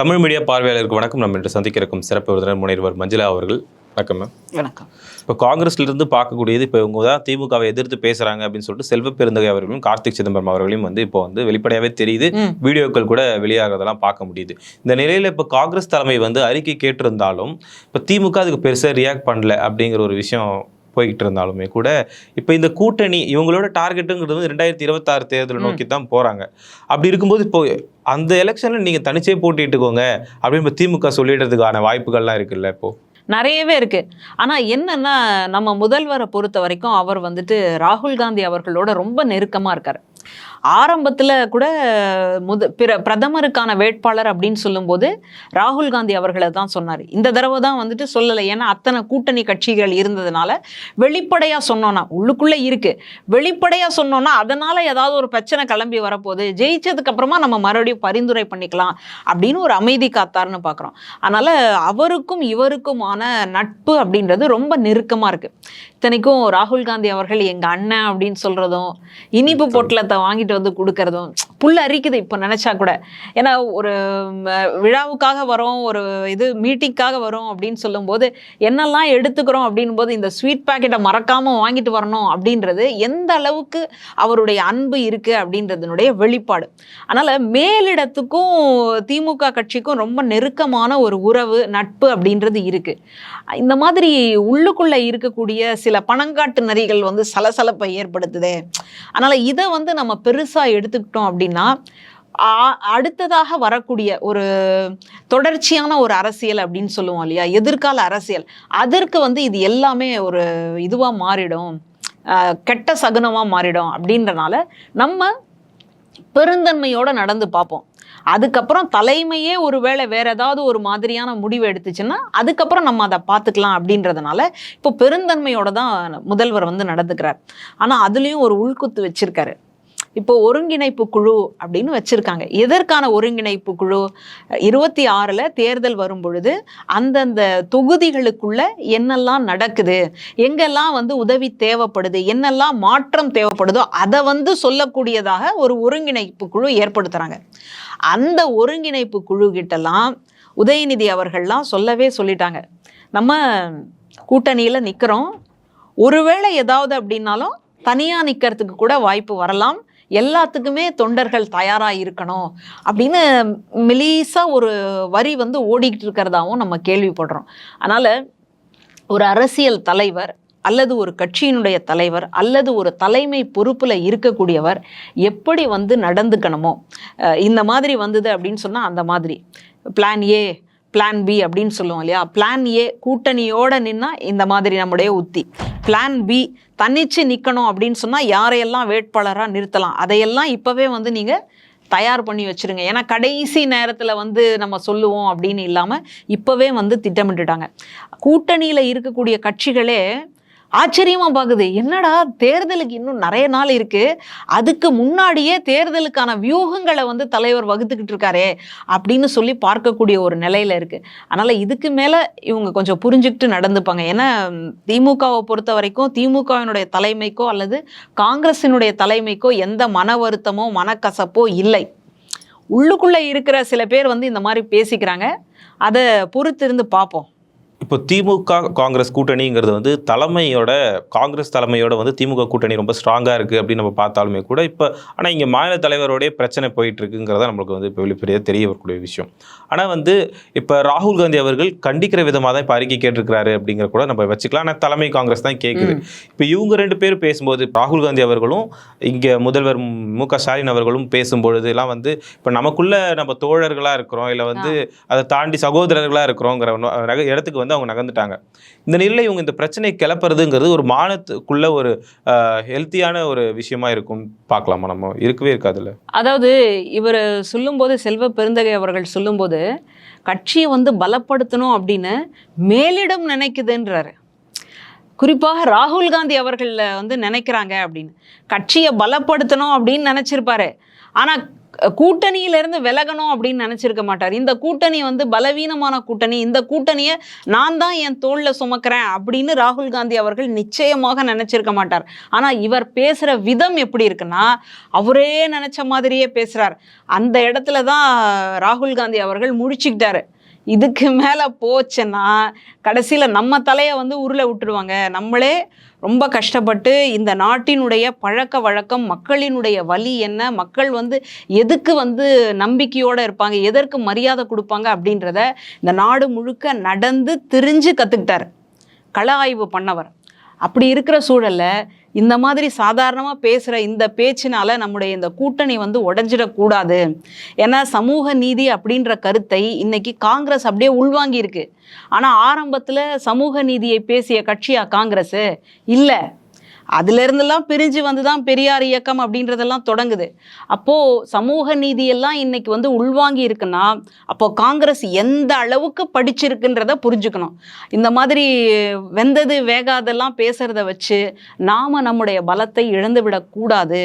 Tamil media பார்வையாளருக்கு வணக்கம். நம்ம இன்று சந்திக்க இருக்கும் சிறப்பு விருந்தினர் முனைவர் மஞ்சுளா அவர்கள். வணக்கம் மேம் வணக்கம். இப்போ காங்கிரஸ்ல இருந்து பார்க்கக்கூடியது இப்போ இவங்க தான் திமுகவை எதிர்த்து பேசுறாங்க அப்படின்னு சொல்லிட்டு செல்வ பெருந்தகை அவர்களும் கார்த்திக் சிதம்பரம் அவர்களையும் வந்து இப்போ வந்து வெளிப்படையாவே தெரியுது. வீடியோக்கள் கூட வெளியாகிறதெல்லாம் பார்க்க முடியுது. இந்த நிலையில இப்போ காங்கிரஸ் தலைமை வந்து அறிக்கை கேட்டிருந்தாலும் இப்போ திமுக அதுக்கு பெருசா ரியாக்ட் பண்ணல அப்படிங்கிற ஒரு விஷயம் போய்கிட்டு இருந்தாலுமே கூட இப்போ இந்த கூட்டணி இவங்களோட டார்கெட்டுங்கிறது வந்து ரெண்டாயிரத்தி இருபத்தாறு தேர்தலை நோக்கி தான் போறாங்க. அப்படி இருக்கும்போது இப்போ அந்த எலெக்ஷன்ல நீங்க தனிச்சே போட்டிட்டுக்கோங்க அப்படின்னு திமுக சொல்லிடுறதுக்கான வாய்ப்புகள்லாம் இருக்குல்ல இப்போ? நிறையவே இருக்கு. ஆனா என்னன்னா நம்ம முதல்வரை பொறுத்த வரைக்கும் அவர் வந்துட்டு ராகுல் காந்தி அவர்களோட ரொம்ப நெருக்கமா இருக்காரு. ஆரம்பத்துல கூட முத பிற பிரதமருக்கான வேட்பாளர் அப்படின்னு சொல்லும்போது ராகுல் காந்தி அவர்களை தான் சொன்னார். இந்த தடவை தான் வந்துட்டு சொல்லலை. ஏன்னா அத்தனை கூட்டணி கட்சிகள் இருந்ததுனால வெளிப்படையா சொன்னோன்னா உள்ளுக்குள்ள இருக்கு. வெளிப்படையா சொன்னோன்னா அதனால ஏதாவது ஒரு பிரச்சனை கிளம்பி வரப்போகுது. ஜெயிச்சதுக்கு அப்புறமா நம்ம மறுபடியும் பரிந்துரை பண்ணிக்கலாம் அப்படின்னு ஒரு அமைதி காத்தார்னு பார்க்குறோம் அதனால அவருக்கும் இவருக்குமான நட்பு அப்படின்றது ரொம்ப நெருக்கமா இருக்கு. இத்தனைக்கும் ராகுல் காந்தி அவர்கள் எங்க அண்ணன் அப்படின்னு சொல்றதும் இனிப்பு பொட்டலத்தை வாங்கிட்டு வந்து கொடுக்கறதும் புல் அரிக்குது இப்போ நினைச்சா கூட. ஏன்னா ஒரு விழாவுக்காக வரோம் ஒரு இது மீட்டிங்காக வரோம் அப்படின்னு சொல்லும்போது என்னெல்லாம் எடுத்துக்கிறோம் அப்படின் போது இந்த ஸ்வீட் பாக்கெட்டை மறக்காம வாங்கிட்டு வரணும் அப்படின்றது எந்த அளவுக்கு அவருடைய அன்பு இருக்கு அப்படின்றதுனுடைய வெளிப்பாடு. அதனால மேலிடத்துக்கும் திமுக கட்சிக்கும் ரொம்ப நெருக்கமான ஒரு உறவு நட்பு அப்படின்றது இருக்கு. இந்த மாதிரி உள்ளுக்குள்ள இருக்கக்கூடிய சில பணங்காட்டு நரிகள் வந்து சலசலப்பை ஏற்படுத்துதே. அதனால இதை வந்து நம்ம பெருசா எடுத்துக்கிட்டோம் அப்படின்னா அடுத்ததாக வரக்கூடிய ஒரு தொடர்ச்சியான ஒரு அரசியல் அப்படின்னு சொல்லுவோம் இல்லையா? எதிர்கால அரசியல். அதற்கு வந்து இது எல்லாமே ஒரு இதுவா மாறிடும். கெட்ட சகுனமா மாறிடும் அப்படின்றனால நம்ம பெருந்தன்மையோட நடந்து பார்ப்போம். அதுக்கப்புறம் தலைமையே ஒருவேளை வேற ஏதாவது ஒரு மாதிரியான முடிவு எடுத்துச்சுன்னா அதுக்கப்புறம் நம்ம அதை பார்த்துக்கலாம் அப்படின்றதுனால இப்போ பெருந்தன்மையோட தான் முதல்வர் வந்து நடந்துக்கிறார். ஆனால் அதுலேயும் ஒரு உள்குத்து வச்சிருக்காரு. இப்போ ஒருங்கிணைப்பு குழு அப்படின்னு வச்சிருக்காங்க. எதற்கான ஒருங்கிணைப்பு குழு? இருபத்தி ஆறில் தேர்தல் வரும் பொழுது அந்தந்த தொகுதிகளுக்குள்ள என்னெல்லாம் நடக்குது? எங்கெல்லாம் வந்து உதவி தேவைப்படுது? என்னெல்லாம் மாற்றம் தேவைப்படுதோ அதை வந்து சொல்லக்கூடியதாக ஒரு ஒருங்கிணைப்பு குழு ஏற்படுத்துறாங்க. அந்த ஒருங்கிணைப்பு குழு கிட்டலாம் உதயநிதி அவர்கள்லாம் சொல்லவே சொல்லிட்டாங்க. நம்ம கூட்டணியில் நிற்கிறோம் ஒருவேளை ஏதாவது அப்படின்னாலும் தனியாக நிற்கிறதுக்கு கூட வாய்ப்பு வரலாம். எல்லாத்துக்குமே தொண்டர்கள் தயாராக இருக்கணும் அப்படின்னு மெலீஸாக ஒரு வரி வந்து ஓடிக்கிட்டு இருக்கிறதாவும் நம்ம கேள்விப்படுறோம். அதனால் ஒரு அரசியல் தலைவர் அல்லது ஒரு கட்சியினுடைய தலைவர் அல்லது ஒரு தலைமை பொறுப்பில் இருக்கக்கூடியவர் எப்படி வந்து நடந்துக்கணுமோ இந்த மாதிரி வந்தது அப்படின்னு சொன்னால் அந்த மாதிரி. பிளான் ஏ பிளான் பி அப்படின்னு சொல்லுவோம் இல்லையா? பிளான் ஏ கூட்டணியோட நின்னா இந்த மாதிரி நம்முடைய உத்தி. பிளான் பி தன்னிச்சு நிற்கணும் அப்படின்னு சொன்னால் யாரையெல்லாம் வேட்பாளராக நிறுத்தலாம்? அதையெல்லாம் இப்போவே வந்து நீங்கள் தயார் பண்ணி வச்சிருங்க. ஏன்னா கடைசி நேரத்தில் வந்து நம்ம சொல்லுவோம் அப்படின்னு இல்லாமல் இப்போவே வந்து திட்டமிட்டுட்டாங்க. கூட்டணியில் இருக்கக்கூடிய கட்சிகளே ஆச்சரியமாக பார்க்குது என்னடா தேர்தலுக்கு இன்னும் நிறைய நாள் இருக்கு. அதுக்கு முன்னாடியே தேர்தலுக்கான வியூகங்களை வந்து தலைவர் வகுத்துக்கிட்டு இருக்காரே அப்படின்னு சொல்லி பார்க்கக்கூடிய ஒரு நிலையில இருக்கு. அதனால இதுக்கு மேலே இவங்க கொஞ்சம் புரிஞ்சுக்கிட்டு நடந்துப்பாங்க. ஏன்னா திமுகவை பொறுத்த வரைக்கும் திமுகவினுடைய தலைமைக்கோ அல்லது காங்கிரசினுடைய தலைமைக்கோ எந்த மன வருத்தமோ மனக்கசப்போ இல்லை. உள்ளுக்குள்ளே இருக்கிற சில பேர் வந்து இந்த மாதிரி பேசிக்கிறாங்க. அதை பொறுத்திருந்து பார்ப்போம். இப்போ திமுக காங்கிரஸ் கூட்டணிங்கிறது வந்து தலைமையோட காங்கிரஸ் தலைமையோட வந்து திமுக கூட்டணி ரொம்ப ஸ்ட்ராங்காக இருக்குது அப்படின்னு நம்ம பார்த்தாலுமே கூட இப்போ ஆனால் இங்கே மாநில தலைவரோடைய பிரச்சனை போயிட்டு இருக்குங்கிறத நம்மளுக்கு வந்து இப்போ வெளிப்படையாக தெரிய வரக்கூடிய விஷயம். ஆனால் வந்து இப்போ ராகுல் காந்தி அவர்கள் கண்டிக்கிற விதமாக தான் இப்போ அறிக்கை கேட்டிருக்கிறாரு அப்படிங்கிற கூட நம்ம வச்சுக்கலாம். ஆனால் தலைமை காங்கிரஸ் தான் கேட்குது இப்போ இவங்க ரெண்டு பேரும் பேசும்போது ராகுல் காந்தி அவர்களும் இங்கே முதல்வர் மு க ஸ்டாலின் அவர்களும் பேசும்பொழுது எல்லாம் வந்து இப்போ நமக்குள்ள நம்ம தோழர்களாக இருக்கிறோம் இல்லை வந்து அதை தாண்டி சகோதரர்களாக இருக்கிறோங்கிற இடத்துக்கு வந்து அவங்க நகர்ந்துட்டாங்க. இந்த நிலையில் இவங்க இந்த பிரச்சனை கிளப்புறதுங்கிறது ஒரு மானத்துக்குள்ள ஒரு ஹெல்த்தியான ஒரு விஷயமா இருக்கும் பார்க்கலாமா நம்ம? இருக்கவே இருக்காதுல்ல? அதாவது இவர் சொல்லும்போது செல்வ பெருந்தகை அவர்கள் சொல்லும்போது கட்சியை வந்து பலப்படுத்தணும் அப்படின்னு மேலிடம் நினைக்குதுன்றாரு. குறிப்பாக ராகுல் காந்தி அவர்களில் வந்து நினைக்கிறாங்க அப்படின்னு. கட்சியை பலப்படுத்தணும் அப்படின்னு நினைச்சிருப்பாரு. ஆனா கூட்டணியிலிருந்து விலகணும் அப்படின்னு நினச்சிருக்க மாட்டார். இந்த கூட்டணி வந்து பலவீனமான கூட்டணி. இந்த கூட்டணியை நான் தான் என் தோளில் சுமக்கிறேன் அப்படின்னு ராகுல் காந்தி அவர்கள் நிச்சயமாக நினச்சிருக்க மாட்டார். ஆனால் இவர் பேசுகிற விதம் எப்படி இருக்குன்னா அவரே நினச்ச மாதிரியே பேசுகிறார் அந்த இடத்துல தான் ராகுல் காந்தி அவர்கள் முடிச்சுக்கிட்டாரு இதுக்கு மேலே போச்சுன்னா கடைசியில் நம்ம தலையை வந்து உருளை விட்டுருவாங்க. நம்மளே ரொம்ப கஷ்டப்பட்டு இந்த நாட்டினுடைய பழக்க வழக்கம் மக்களினுடைய வலி என்ன மக்கள் வந்து எதுக்கு வந்து நம்பிக்கையோடு இருப்பாங்க எதற்கு மரியாதை கொடுப்பாங்க அப்படின்றத இந்த நாடு முழுக்க நடந்து திரிஞ்சு கற்றுக்கிட்டார் கள ஆய்வு பண்ணவர். அப்படி இருக்கிற சூழல்ல இந்த மாதிரி சாதாரணமாக பேசுகிற இந்த பேச்சினால நம்முடைய இந்த கூட்டணி வந்து உடஞ்சிடக்கூடாது. ஏன்னா சமூக நீதி அப்படின்ற கருத்தை இன்னைக்கு காங்கிரஸ் அப்படியே உள்வாங்கியிருக்கு. ஆனால் ஆரம்பத்தில் சமூக நீதியை பேசிய கட்சியா காங்கிரஸ்? இல்லை. அதுலேருந்துலாம் பிரிஞ்சு வந்து தான் பெரியார் இயக்கம் அப்படின்றதெல்லாம் தொடங்குது. அப்போது சமூக நீதியெல்லாம் இன்னைக்கு வந்து உள்வாங்கி இருக்குன்னா அப்போது காங்கிரஸ் எந்த அளவுக்கு படிச்சிருக்குன்றத புரிஞ்சுக்கணும். இந்த மாதிரி வெந்தது வேகாதெல்லாம் பேசுகிறத வச்சு நாம் நம்முடைய பலத்தை இழந்து விடக்கூடாது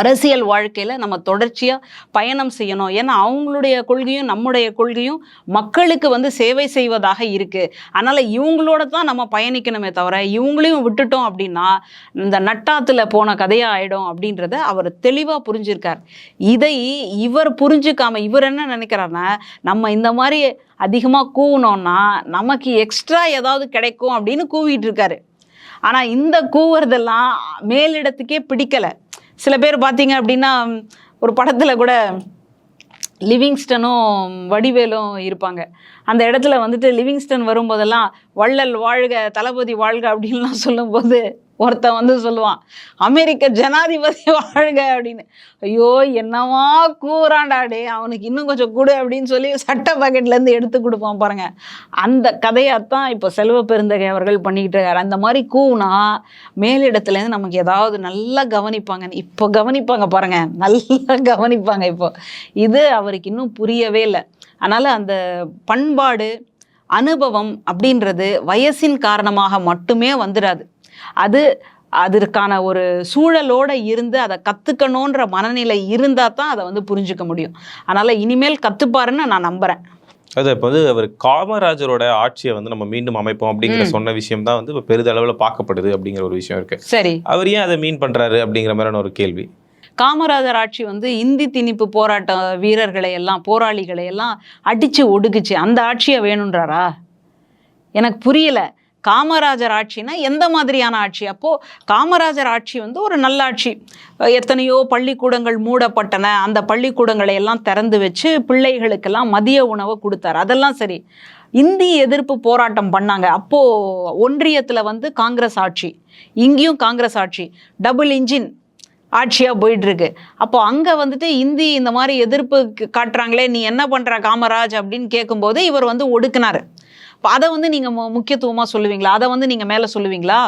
அரசியல் வாழ்க்கையில் நம்ம தொடர்ச்சியாக பயணம் செய்யணும். ஏன்னா அவங்களுடைய கொள்கையும் நம்முடைய கொள்கையும் மக்களுக்கு வந்து சேவை செய்வதாக இருக்குது அதனால் இவங்களோட தான் நம்ம பயணிக்கணுமே தவிர இவங்களையும் விட்டுட்டோம் அப்படின்னா இந்த நட்டாத்தில் போன கதையாக ஆகிடும் அப்படின்றத அவர் தெளிவாக புரிஞ்சிருக்கார். இதை இவர் புரிஞ்சுக்காமல் இவர் என்ன நினைக்கிறாருன்னா நம்ம இந்த மாதிரி அதிகமாக கூவினோன்னா நமக்கு எக்ஸ்ட்ரா ஏதாவது கிடைக்கும் அப்படின்னு கூவிட்டு இருக்காரு. ஆனால் இந்த கூவுறதெல்லாம் மேலிடத்துக்கே பிடிக்கலை. சில பேர் பார்த்தீங்க அப்படின்னா ஒரு படத்தில் கூட லிவிங்ஸ்டனும் வடிவேலும் இருப்பாங்க. அந்த இடத்துல வந்துட்டு லிவிங்ஸ்டன் வரும்போதெல்லாம் வள்ளல் வாழ்க தளபதி வாழ்க அப்படின்லாம் சொல்லும்போது ஒருத்தன் வந்து சொல்லுவான் அமெரிக்க ஜனாதிபதி வாழ்க அப்படின்னு. ஐயோ என்னவா கூறாண்டா டே அவனுக்கு இன்னும் கொஞ்சம் கொடு அப்படின்னு சொல்லி சட்ட பாக்கெட்லேருந்து எடுத்து கொடுப்பான் பாருங்க. அந்த கதையாத்தான் இப்போ செல்வ பெருந்தகை அவர்கள் பண்ணிக்கிட்டு இருக்காரு. அந்த மாதிரி கூவுனா மேலிடத்துலேருந்து நமக்கு ஏதாவது நல்லா கவனிப்பாங்க. இப்போ கவனிப்பாங்க பாருங்க நல்லா கவனிப்பாங்க இப்போ. இது அவருக்கு இன்னும் புரியவே இல்லை. அதனால் அந்த பண்பாடு அனுபவம் அப்படின்றது வயசின் காரணமாக மட்டுமே வந்துடாது அது அதற்கான ஒரு சூழலோடு இருந்து அதை கற்றுக்கணுன்ற மனநிலை இருந்தால் தான் அதை வந்து புரிஞ்சுக்க முடியும். அதனால் இனிமேல் கற்றுப்பாருன்னு நான் நம்புகிறேன் அது இப்போ வந்து அவர் காமராஜரோட ஆட்சியை வந்து நம்ம மீண்டும் அமைப்போம் அப்படிங்கிற சொன்ன விஷயம் தான் வந்து இப்போ பெரிதளவில் பார்க்கப்படுது அப்படிங்கிற ஒரு விஷயம் இருக்கு. சரி. அவர் ஏன் அதை மீன் பண்றாரு அப்படிங்கிற மாதிரியான ஒரு கேள்வி. காமராஜர் ஆட்சி வந்து இந்தி திணிப்பு போராட்ட வீரர்களை எல்லாம் போராளிகளை எல்லாம் அடிச்சு ஒடுக்குச்சு. அந்த ஆட்சியை வேணுன்றாரா? எனக்கு புரியல. காமராஜர் ஆட்சினா எந்த மாதிரியான ஆட்சி? அப்போது காமராஜர் ஆட்சி வந்து ஒரு நல்லாட்சி. எத்தனையோ பள்ளிக்கூடங்கள் மூடப்பட்டன. அந்த பள்ளிக்கூடங்களை எல்லாம் திறந்து வச்சு பிள்ளைகளுக்கெல்லாம் மதிய உணவை கொடுத்தாரு. அதெல்லாம் சரி. இந்தி எதிர்ப்பு போராட்டம் பண்ணாங்க. அப்போது ஒன்றியத்தில் வந்து காங்கிரஸ் ஆட்சி. இங்கேயும் காங்கிரஸ் ஆட்சி. டபுள் இன்ஜின் ஆட்சியாக போயிட்டுருக்கு. அப்போ அங்கே வந்துட்டு இந்தி இந்த மாதிரி எதிர்ப்பு காட்டுறாங்களே நீ என்ன பண்ணுற காமராஜ் அப்படின்னு கேட்கும்போது இவர் வந்து ஒடுக்குனார். அதை வந்து நீங்கள் மு முக்கியத்துவமாக சொல்லுவீங்களா? அதை வந்து நீங்கள் மேலே சொல்லுவீங்களா?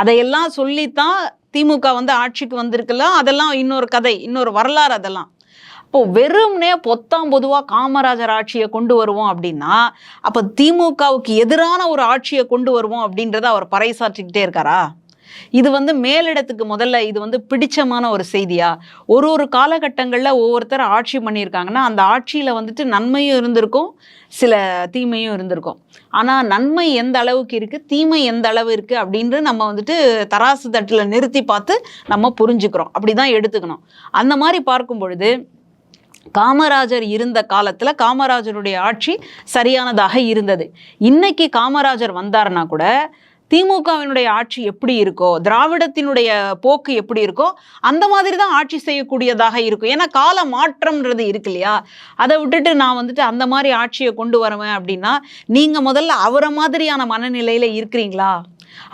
அதையெல்லாம் சொல்லித்தான் திமுக வந்து ஆட்சிக்கு வந்திருக்கலாம் அதெல்லாம் இன்னொரு கதை இன்னொரு வரலாறு அதெல்லாம். இப்போ வெறும்னே பொத்தாம் பொதுவாக காமராஜர் ஆட்சியை கொண்டு வருவோம் அப்படின்னா அப்போ திமுகவுக்கு எதிரான ஒரு ஆட்சியை கொண்டு வருவோம் அப்படின்றத அவர் பறைசாற்றிக்கிட்டே இருக்காரா? இது வந்து மேலிடத்துக்கு முதல்ல இது வந்து பிடிச்சமான ஒரு செய்தியா? ஒரு ஒரு காலகட்டங்களில் ஒவ்வொருத்தர் ஆட்சி பண்ணியிருக்காங்கன்னா அந்த ஆட்சியில் வந்துட்டு நன்மையும் இருந்திருக்கும் சில தீமையும் இருந்திருக்கும். ஆனால் நன்மை எந்த அளவுக்கு இருக்குது தீமை எந்த அளவு இருக்குது அப்படின்னு நம்ம வந்துட்டு தராசு தட்டில் நிறுத்தி பார்த்து நம்ம புரிஞ்சுக்கிறோம். அப்படி தான் எடுத்துக்கணும். அந்த மாதிரி பார்க்கும் பொழுது காமராஜர் இருந்த காலத்தில் காமராஜருடைய ஆட்சி சரியானதாக இருந்தது. இன்னைக்கு காமராஜர் வந்தாருன்னா கூட திமுகவினுடைய ஆட்சி எப்படி இருக்கோ திராவிடத்தினுடைய போக்கு எப்படி இருக்கோ அந்த மாதிரி தான் ஆட்சி செய்யக்கூடியதாக இருக்கும். ஏன்னா கால மாற்றம்ன்றது இருக்கு இல்லையா? அதை விட்டுட்டு நான் வந்துட்டு அந்த மாதிரி ஆட்சியை கொண்டு வருவேன் அப்படின்னா நீங்கள் முதல்ல அவரை மாதிரியான மனநிலையில் இருக்கிறீங்களா?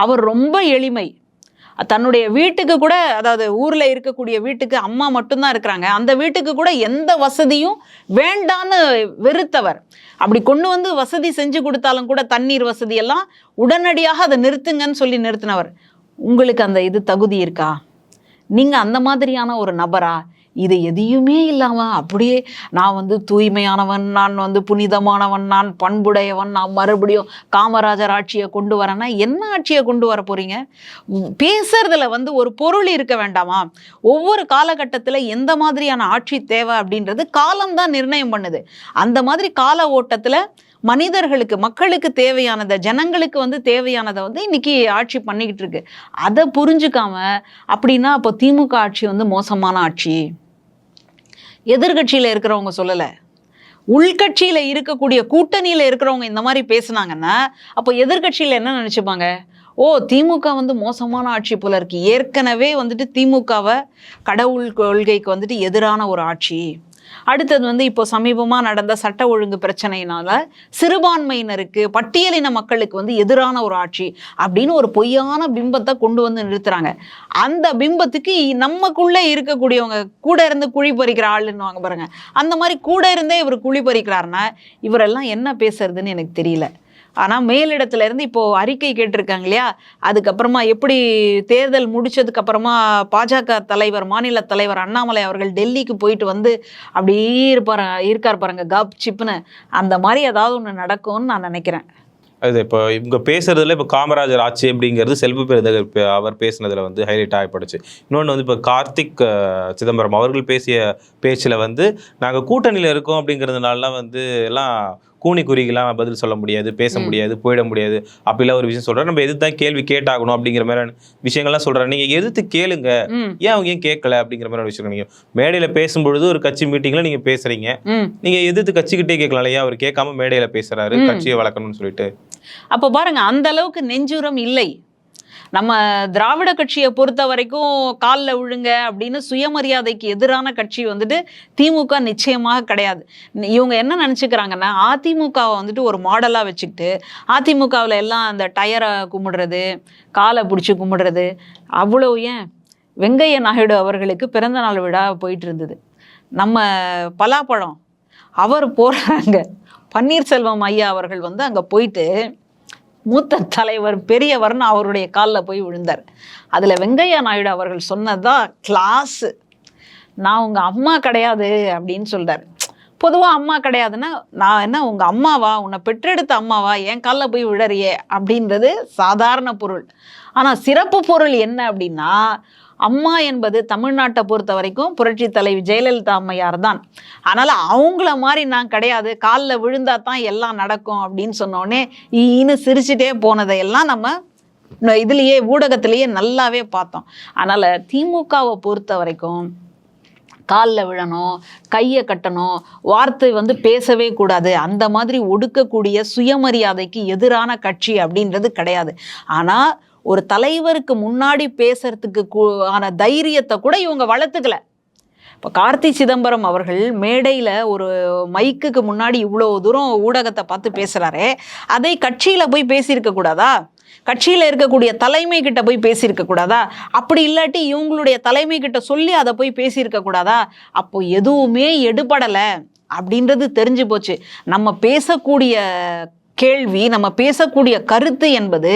அவர் ரொம்ப எளிமை. தன்னுடைய வீட்டுக்கு கூட அதாவது ஊரில் இருக்கக்கூடிய வீட்டுக்கு அம்மா மட்டும்தான் இருக்கிறாங்க. அந்த வீட்டுக்கு கூட எந்த வசதியும் வேண்டான்னு வெறுத்தவர். அப்படி கொண்டு வந்து வசதி செஞ்சு கொடுத்தாலும் கூட தண்ணீர் வசதியெல்லாம் உடனடியாக அதை நிறுத்துங்கன்னு சொல்லி நிறுத்தினவர். உங்களுக்கு அந்த இது தகுதி இருக்கா? நீங்கள் அந்த மாதிரியான ஒரு நபரா? இது எதையுமே இல்லாமல் அப்படியே நான் வந்து தூய்மையானவன் நான் வந்து புனிதமானவன் நான் பண்புடையவன் நான் மறுபடியும் காமராஜர் ஆட்சியை கொண்டு வரேன்னா என்ன ஆட்சியை கொண்டு வர போகிறீங்க பேசுறதுல வந்து ஒரு பொருள் இருக்க வேண்டாமா? ஒவ்வொரு காலகட்டத்தில் எந்த மாதிரியான ஆட்சி தேவை அப்படின்றது காலம்தான் நிர்ணயம் பண்ணுது. அந்த மாதிரி கால ஓட்டத்தில் மனிதர்களுக்கு மக்களுக்கு தேவையானதை ஜனங்களுக்கு வந்து தேவையானதை வந்து இன்னைக்கு ஆட்சி பண்ணிக்கிட்டு இருக்கு. அதை புரிஞ்சுக்காம அப்படின்னா அப்போ திமுக ஆட்சி வந்து மோசமான ஆட்சி. எதிர்கட்சியில் இருக்கிறவங்க சொல்லலை. உள்கட்சியில் இருக்கக்கூடிய கூட்டணியில் இருக்கிறவங்க இந்த மாதிரி பேசுனாங்கன்னா அப்போ எதிர்கட்சியில் என்ன நினச்சிப்பாங்க? ஓ திமுக வந்து மோசமான ஆட்சி போல இருக்கு. ஏற்கனவே வந்துட்டு திமுகவை கடவுள் கொள்கைக்கு வந்துட்டு எதிரான ஒரு ஆட்சி. அடுத்தது வந்து இப்போ சமீபமாக நடந்த சட்ட ஒழுங்கு பிரச்சனையினால சிறுபான்மையினருக்கு பட்டியலின மக்களுக்கு வந்து எதிரான ஒரு ஆட்சி அப்படின்னு ஒரு பொய்யான பிம்பத்தை கொண்டு வந்து நிறுத்துறாங்க. அந்த பிம்பத்துக்கு நமக்குள்ளே இருக்கக்கூடியவங்க கூட இருந்து குழி பறிக்கிற ஆளுன்னுவாங்க பாருங்க. அந்த மாதிரி கூட இருந்தே இவர் குழி பறிக்கிறாருன்னா இவரெல்லாம் என்ன பேசுறதுன்னு எனக்கு தெரியல. ஆனால் மேலிடத்துலேருந்து இப்போது அறிக்கை கேட்டிருக்காங்க இல்லையா அதுக்கப்புறமா எப்படி தேர்தல் முடித்ததுக்கப்புறமா பாஜக தலைவர் மாநில தலைவர் அண்ணாமலை அவர்கள் டெல்லிக்கு போயிட்டு வந்து அப்படியே இருப்பாரு இருக்கார் பாருங்க கப் சிப்புன்னு அந்த மாதிரி ஏதாவது ஒன்று நடக்கும்னு நான் நினைக்கிறேன். அது இப்போ இவங்க பேசுறதுல இப்போ காமராஜர் ஆட்சி அப்படிங்கிறது செல்வ பெருந்தகர் பே- அவர் பேசினதில் வந்து ஹைலைட் ஆகப்படுச்சு இன்னொன்று வந்து இப்போ கார்த்திக் சிதம்பரம் அவர்கள் பேசிய பேச்சில் வந்து நாங்கள் கூட்டணியில் இருக்கோம் அப்படிங்கிறதுனாலலாம் வந்து எல்லாம் கூனி குறிக்கெல்லாம் பதில் சொல்ல முடியாது பேச. முடியாது போயிட முடியாது. அப்படிலாம் ஒரு விஷயம் சொல்கிறார் நம்ம எதிர்த்து தான் கேள்வி கேட்டாகணும் அப்படிங்கிற மாதிரி விஷயங்கள்லாம் சொல்கிறாங்க நீங்கள் எதிர்த்து கேளுங்க. ஏன் அவங்க ஏன் கேட்கல அப்படிங்கிற மாதிரி ஒரு விஷயம் நீங்கள் மேடையில் பேசும்பொழுது ஒரு கட்சி மீட்டிங்கில் நீங்கள் பேசுறீங்க. ம். நீங்கள் எதிர்த்து கட்சிக்கிட்டே கேட்கலாம் ஏன் அவர் கேட்காம மேடையில் பேசுறாரு? ம். கட்சியை வளர்க்கணும்னு சொல்லிட்டு. அப்போ பாருங்க அந்த அளவுக்கு நெஞ்சுரம் இல்லை. நம்ம திராவிட கட்சியை பொறுத்த வரைக்கும் காலில் விழுங்க அப்படின்னு சுயமரியாதைக்கு எதிரான கட்சி வந்துட்டு திமுக நிச்சயமாக கிடையாது. இவங்க என்ன நினச்சிக்கிறாங்கன்னா அதிமுகவை வந்துட்டு ஒரு மாடலாக வச்சுக்கிட்டு அதிமுகவில் எல்லாம் அந்த டயரை கும்பிடுறது காலை பிடிச்சி கும்பிடுறது அவ்வளோ ஏன்? வெங்கைய நாயுடு அவர்களுக்கு பிறந்த நாள் விழா போயிட்டு இருந்தது. நம்ம பலாப்பழம் அவர் போகிறாங்க பன்னீர்செல்வம் ஐயா அவர்கள் வந்து அங்கே போயிட்டு மூத்த தலைவர் பெரியவர்னு அவருடைய காலில் போய் விழுந்தார். அதில் வெங்கையா நாயுடு அவர்கள் சொன்னதுதான் கிளாஸு நான் உங்கள் அம்மா கிடையாது அப்படின்னு சொல்கிறார் பொதுவாக அம்மா கிடையாதுன்னா நான் என்ன உங்கள் அம்மாவா? உன்னை பெற்றெடுத்த அம்மாவா? என் காலில் போய் விழறியே? அப்படின்றது சாதாரண பொருள். ஆனால் சிறப்பு பொருள் என்ன அப்படின்னா அம்மா என்பது தமிழ்நாட்டை பொறுத்த வரைக்கும் புரட்சி தலைவி ஜெயலலிதா அம்மையார் தான். அதனால் அவங்கள மாதிரி நான் கிடையாது. காலில் விழுந்தா தான் எல்லாம் நடக்கும் அப்படின்னு சொன்னோடனே ஈன்னு சிரிச்சுட்டே போனதையெல்லாம் நம்ம இதுலேயே ஊடகத்திலேயே நல்லாவே பார்த்தோம். அதனால் திமுகவை பொறுத்த வரைக்கும் காலில் விழணும் கையை கட்டணும் வார்த்தை வந்து பேசவே கூடாது. அந்த மாதிரி ஒடுக்கக்கூடிய சுயமரியாதைக்கு எதிரான கட்சி அப்படின்றது கிடையாது. ஆனால் ஒரு தலைவருக்கு முன்னாடி பேசுறதுக்கு கூ- ஆன தைரியத்தை கூட இவங்க வளர்த்துக்கல. இப்போ கார்த்தி சிதம்பரம் அவர்கள் மேடையில் ஒரு மைக்குக்கு முன்னாடி இவ்வளோ தூரம் ஊடகத்தை பார்த்து பேசுகிறாரே அதை கட்சியில் போய் பேசியிருக்க கூடாதா? கட்சியில் இருக்கக்கூடிய தலைமை கிட்ட போய் பேசியிருக்க கூடாதா? அப்படி இல்லாட்டி இவங்களுடைய தலைமை கிட்ட சொல்லி அதை போய் பேசியிருக்க கூடாதா? அப்போ எதுவுமே எடுபடலை. அப்படின்றது தெரிஞ்சு போச்சு. நம்ம பேசக்கூடிய கேள்வி நம்ம பேசக்கூடிய கருத்து என்பது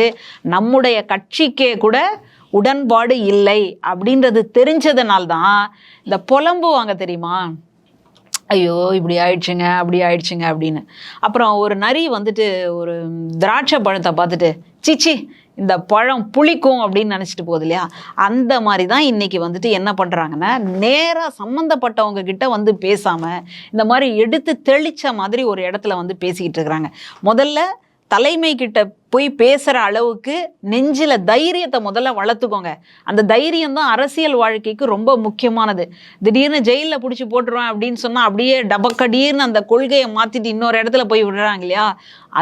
நம்முடைய கட்சிக்கே கூட உடன்பாடு இல்லை அப்படின்றது தெரிஞ்சதுனால்தான் இந்த புலம்புவாங்க தெரியுமா? ஐயோ இப்படி ஆயிடுச்சுங்க அப்படி ஆயிடுச்சுங்க அப்படின்னு. அப்புறம் ஒரு நரி வந்துட்டு ஒரு திராட்சை பழத்தை பார்த்துட்டு சிச்சி இந்த பழம் புளிக்கும் அப்படின்னு நினச்சிட்டு போகுது இல்லையா? அந்த மாதிரி தான் இன்றைக்கி வந்துட்டு என்ன பண்ணுறாங்கன்னா நேராக சம்மந்தப்பட்டவங்க கிட்ட வந்து பேசாமல் இந்த மாதிரி எடுத்து தெளித்த மாதிரி ஒரு இடத்துல வந்து பேசிக்கிட்டு இருக்கிறாங்க. முதல்ல தலைமை கிட்ட போய் பேசுகிற அளவுக்கு நெஞ்சில் தைரியத்தை முதல்ல வளர்த்துக்கோங்க. அந்த தைரியம் தான் அரசியல் வாழ்க்கைக்கு ரொம்ப முக்கியமானது. திடீர்னு ஜெயிலில் பிடிச்சி போட்டுருவேன் அப்படின்னு சொன்னால் அப்படியே டபக்கடீர்னு அந்த கொள்கையை மாற்றிட்டு இன்னொரு இடத்துல போய் விடுறாங்க இல்லையா?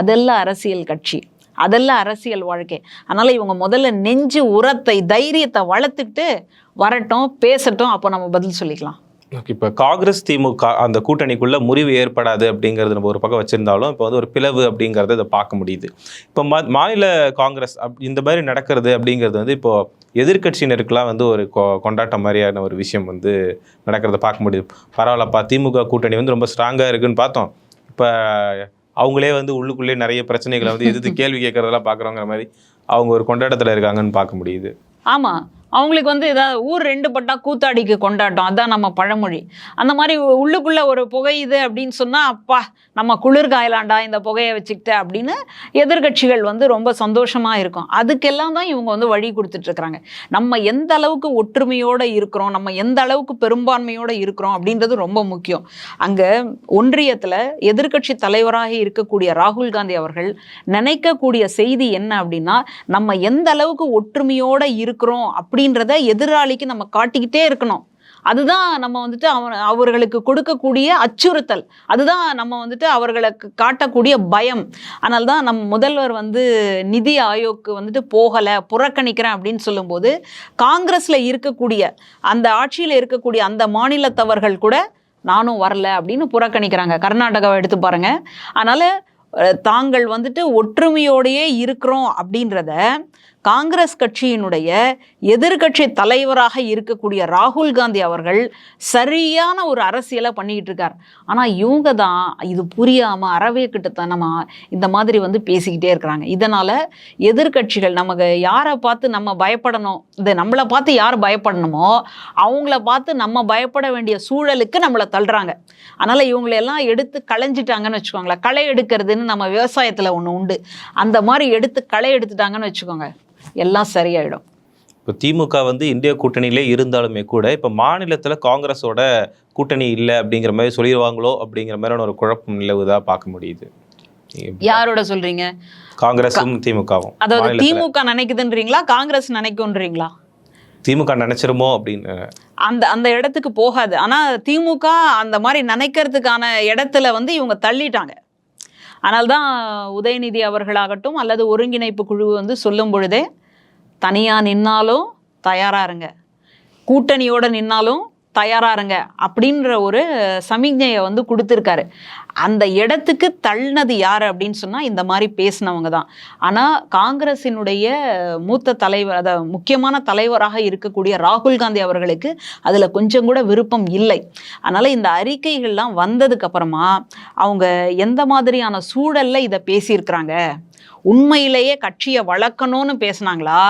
அதெல்லாம் அரசியல் கட்சி. அதெல்லாம் அரசியல் வாழ்க்கை. அதனால் இவங்க முதல்ல நெஞ்சு உரத்தை தைரியத்தை வளர்த்துக்கிட்டு வரட்டும் பேசட்டும் அப்போ நம்ம பதில் சொல்லிக்கலாம். ஓகே இப்போ காங்கிரஸ் திமுக அந்த கூட்டணிக்குள்ளே முறிவு ஏற்படாது அப்படிங்கிறது நம்ம ஒரு பக்கம் வச்சுருந்தாலும் இப்போ வந்து ஒரு பிளவு அப்படிங்கிறத இதை பார்க்க முடியுது. இப்போ மா மாநில காங்கிரஸ் அப் இந்த மாதிரி நடக்கிறது அப்படிங்கிறது வந்து இப்போது எதிர்கட்சியினருக்கெலாம் வந்து ஒரு கொ கொண்டாட்டம் மாதிரியான ஒரு விஷயம் வந்து நடக்கிறத பார்க்க முடியுது. பரவாயில்லப்பா திமுக கூட்டணி வந்து ரொம்ப ஸ்ட்ராங்காக இருக்குன்னு பார்த்தோம். இப்போ அவங்களே வந்து உள்ளுக்குள்ளே நிறைய பிரச்சனைகளை வந்து எதிர்த்து கேள்வி கேட்கறதெல்லாம் பார்க்குறோங்கிற மாதிரி அவங்க ஒரு கொண்டாட்டத்தில் இருக்காங்கன்னு பார்க்க முடியுது. ஆமாம் அவங்களுக்கு வந்து ஏதாவது ஊர் ரெண்டு பட்டா கூத்தாடிக்கு கொண்டாட்டம். அதான் நம்ம பழமொழி. அந்த மாதிரி உள்ளுக்குள்ளே ஒரு புகையுது அப்படின்னு சொன்னால் அப்பா நம்ம குளிர் காயலாண்டா இந்த புகையை வச்சுக்கிட்ட அப்படின்னு எதிர்க்கட்சிகள் வந்து ரொம்ப சந்தோஷமாக இருக்கும். அதுக்கெல்லாம் தான் இவங்க வந்து வழி கொடுத்துட்ருக்குறாங்க நம்ம எந்த அளவுக்கு ஒற்றுமையோட இருக்கிறோம் நம்ம எந்த அளவுக்கு பெரும்பான்மையோடு இருக்கிறோம் அப்படின்றது ரொம்ப முக்கியம். அங்கே ஒன்றியத்தில் எதிர்க்கட்சி தலைவராக இருக்கக்கூடிய ராகுல் காந்தி அவர்கள் நினைக்கக்கூடிய செய்தி என்ன அப்படின்னா நம்ம எந்த அளவுக்கு ஒற்றுமையோடு இருக்கிறோம் அப்படி அப்படின்றத எதிராளிக்கு நம்ம காட்டிக்கிட்டே இருக்கணும். அதுதான் நம்ம வந்துட்டு அவன் அவர்களுக்கு கொடுக்கக்கூடிய அச்சுறுத்தல். அதுதான் நம்ம வந்துட்டு அவர்களுக்கு காட்டக்கூடிய பயம். அதனால தான் நம் முதல்வர் வந்து நிதி ஆயோக்கு வந்துட்டு போகலை புறக்கணிக்கிறேன் அப்படின்னு சொல்லும்போது காங்கிரஸில் இருக்கக்கூடிய அந்த ஆட்சியில் இருக்கக்கூடிய அந்த மாநிலத்தவர்கள் கூட நானும் வரல அப்படின்னு புறக்கணிக்கிறாங்க. கர்நாடகாவை எடுத்து பாருங்க. அதனால் தாங்கள் வந்துட்டு ஒற்றுமையோடையே இருக்கிறோம் அப்படின்றத காங்கிரஸ் கட்சியினுடைய எதிர்க்கட்சி தலைவராக இருக்கக்கூடிய ராகுல் காந்தி அவர்கள் சரியான ஒரு அரசியலை பண்ணிக்கிட்டு இருக்கார். ஆனால் இவங்க தான் இது புரியாமல் அறவே கிட்டத்தனமாக இந்த மாதிரி வந்து பேசிக்கிட்டே இருக்கிறாங்க. இதனால் எதிர்க்கட்சிகள் நமக்கு யாரை பார்த்து நம்ம பயப்படணும்? இந்த நம்மளை பார்த்து யார் பயப்படணுமோ அவங்கள பார்த்து நம்ம பயப்பட வேண்டிய சூழலுக்கு நம்மளை தள்ளுறாங்க. அதனால் இவங்களெல்லாம் எடுத்து களைஞ்சிட்டாங்கன்னு வச்சுக்கோங்களேன். களை எடுக்கிறதுன்னு நம்ம விவசாயத்தில் ஒன்று உண்டு. அந்த மாதிரி எடுத்து களை எடுத்துட்டாங்கன்னு வச்சுக்கோங்க. எல்லாம் சரியாயிடும். இப்போ திமுக வந்து இந்திய கூட்டணியிலே இருந்தாலுமே கூட இப்போ மாநிலத்தில் காங்கிரஸோட கூட்டணி இல்லை அப்படிங்கிற மாதிரி சொல்லிடுவாங்களோ அப்படிங்கிற மாதிரியான ஒரு குழப்பம் நிலவுதா பார்க்க முடியுது. யாரோட சொல்றீங்க? காங்கிரஸும் திமுகவும். அதாவது திமுக நினைக்குதுன்றீங்களா? காங்கிரஸ் நினைக்கும்ன்றீங்களா? திமுக நினைச்சிருமோ அப்படின்னு. அந்த அந்த இடத்துக்கு போகாது. ஆனா திமுக அந்த மாதிரி நினைக்கிறதுக்கான இடத்துல வந்து இவங்க தள்ளிட்டாங்க. அதனால்தான் உதயநிதி அவர்களாகட்டும் அல்லது ஒருங்கிணைப்பு குழு வந்து சொல்லும் பொழுதே தனியாக நின்னாலும் தயாராக இருங்க. கூட்டணியோடு நின்னாலும் தயாராக இருங்க அப்படின்ற ஒரு சமிக்ஞையை வந்து கொடுத்துருக்காரு. அந்த இடத்துக்கு தள்ளினது யார் அப்படின்னு சொன்னால் இந்த மாதிரி பேசினவங்க தான். ஆனால் காங்கிரஸினுடைய மூத்த தலைவர் அதை முக்கியமான தலைவராக இருக்கக்கூடிய ராகுல் காந்தி அவர்களுக்கு அதில் கொஞ்சம் கூட விருப்பம் இல்லை. அதனால் இந்த அறிக்கைகள்லாம் வந்ததுக்கப்புறமா அவங்க எந்த மாதிரியான சூழலில் இதை பேசியிருக்கிறாங்க? உண்மையிலேயே கட்சியை வளர்க்கணும்னு பேசுனாங்களா?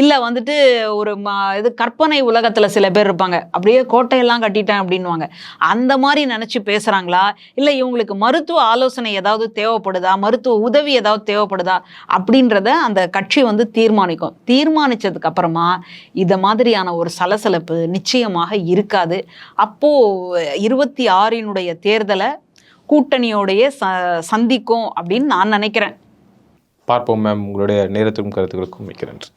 இல்லை வந்துட்டு ஒரு இது கற்பனை உலகத்தில் சில பேர் இருப்பாங்க. அப்படியே கோட்டையெல்லாம் கட்டிட்டேன் அப்படின்வாங்க அந்த மாதிரி நினச்சி பேசுகிறாங்களா இல்லை இவங்களுக்கு மருத்துவ ஆலோசனை ஏதாவது தேவைப்படுதா? மருத்துவ உதவி ஏதாவது தேவைப்படுதா? அப்படின்றத அந்த கட்சி வந்து தீர்மானிக்கும். தீர்மானித்ததுக்கு அப்புறமா இந்த மாதிரியான ஒரு சலசலப்பு நிச்சயமாக இருக்காது. அப்போது இருபத்தி ஆறினுடைய தேர்தலை கூட்டணியோடைய ச சந்திக்கும் அப்படின்னு நான் நினைக்கிறேன். பார்ப்போம் மேம் உங்களுடைய நேரத்திற்கும் கருத்துக்களுக்கும் மிக்க நன்றி.